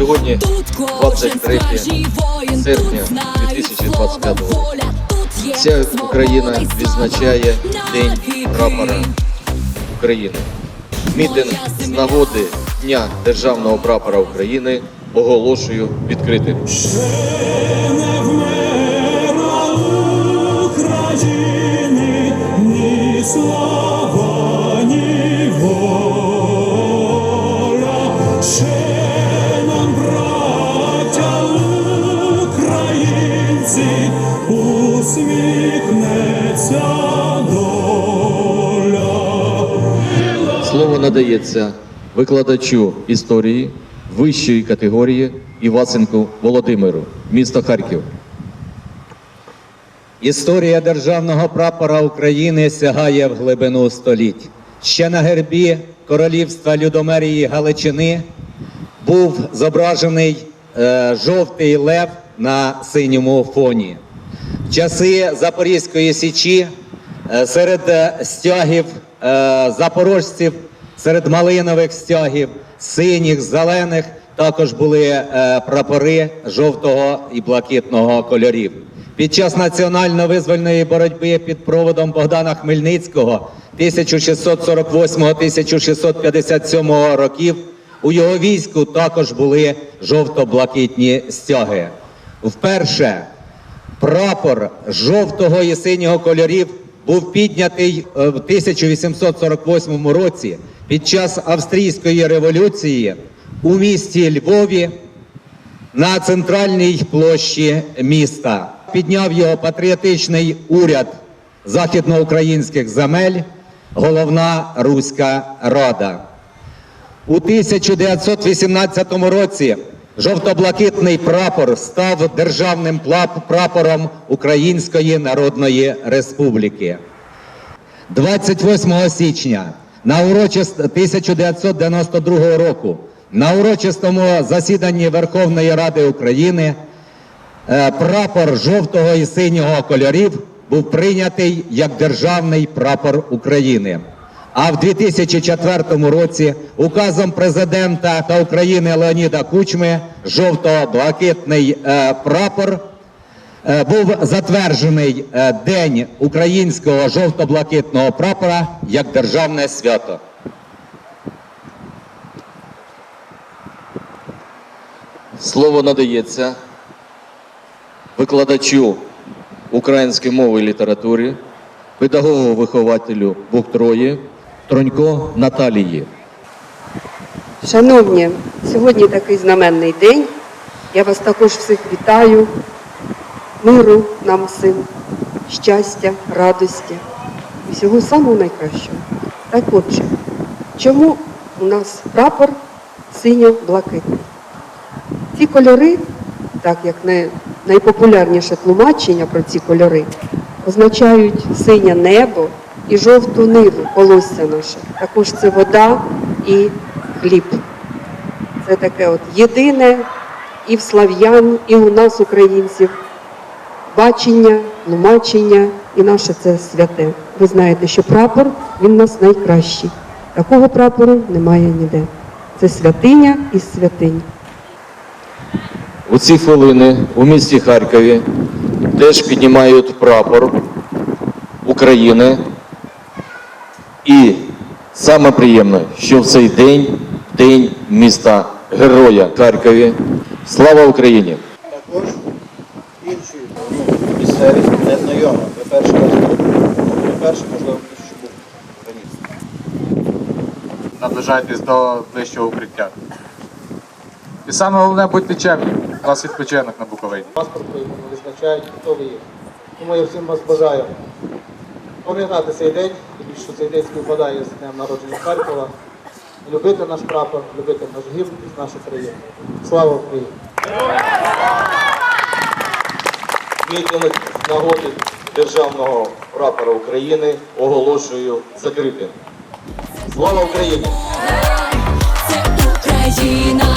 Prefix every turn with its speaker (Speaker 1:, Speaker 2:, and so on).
Speaker 1: 23 серпня 2025 року. Вся Україна відзначає День прапора України. Мітинг з нагоди Дня Державного прапора України оголошую відкритим.
Speaker 2: Слава, ні воля.
Speaker 1: Слово надається викладачу історії вищої категорії Івасенку Володимиру, місто Харків.
Speaker 3: Історія державного прапора України сягає в глибину століть. Ще на гербі королівства Людомерії Галичини був зображений е, жовтий лев на синьому фоні. В часи Запорізької січі е, серед стягів е, запорожців, серед малинових стягів, синіх, зелених, також були е, прапори жовтого і блакитного кольорів. Під час національно-визвольної боротьби під проводом Богдана Хмельницького 1648-1657 років у його війську також були жовто-блакитні стяги. Вперше прапор жовтого і синього кольорів був піднятий е, в 1848 році під час австрійської революції у місті Львові на центральній площі міста. Підняв його патріотичний уряд західноукраїнських земель, головна Руська Рада. У 1918 році жовто-блакитний прапор став державним прапором Української Народної Республіки. 28 січня на урочист 1992 року на урочистому засіданні Верховної Ради України е, прапор жовтого і синього кольорів був прийнятий як державний прапор України. А в 2004 році указом президента та України Леоніда Кучми жовто-блакитний е, прапор був затверджений е, День українського жовто-блакитного прапора як державне свято.
Speaker 1: Слово надається викладачу української мови і літератури, педагогу-вихователю Бухтрої Тронько Наталії.
Speaker 4: Шановні, сьогодні такий знаменний день. Я вас також всіх вітаю. Миру нам всім, щастя, радості і всього самого найкращого. Так отже, чому у нас прапор синьо-блакитний? Ці кольори, так як найпопулярніше тлумачення про ці кольори, означають синє небо і жовту ниву, колосся наше. Також це вода і хліб. Це таке от єдине і в слав'ян, і у нас, українців, бачення, тлумачення, і наше це святе. Ви знаєте, що прапор він у нас найкращий. Такого прапору немає ніде. Це святиня із святинь.
Speaker 1: У ці хвилини у місті Харкові теж піднімають прапор України. І саме приємне, що в цей день, день міста Героя Харкові. Слава Україні!
Speaker 5: Не. Ви перший раз ви перший, можливо, ще був раніше.
Speaker 6: наближайтесь до ближчого укриття. І саме головне будьте чемні. У нас відпочинок на Буковині.
Speaker 5: Паспорт по якому визначають, хто ви є. Тому я всім вас бажаю пам'ятати цей день, і що цей день співпадає з днем народження Харкова. Любити наш прапор, любити наш гімн і нашу країну. Слава Україні! З нагоди державного прапора України оголошую закритим. Слава Україні!
Speaker 7: Це Україна,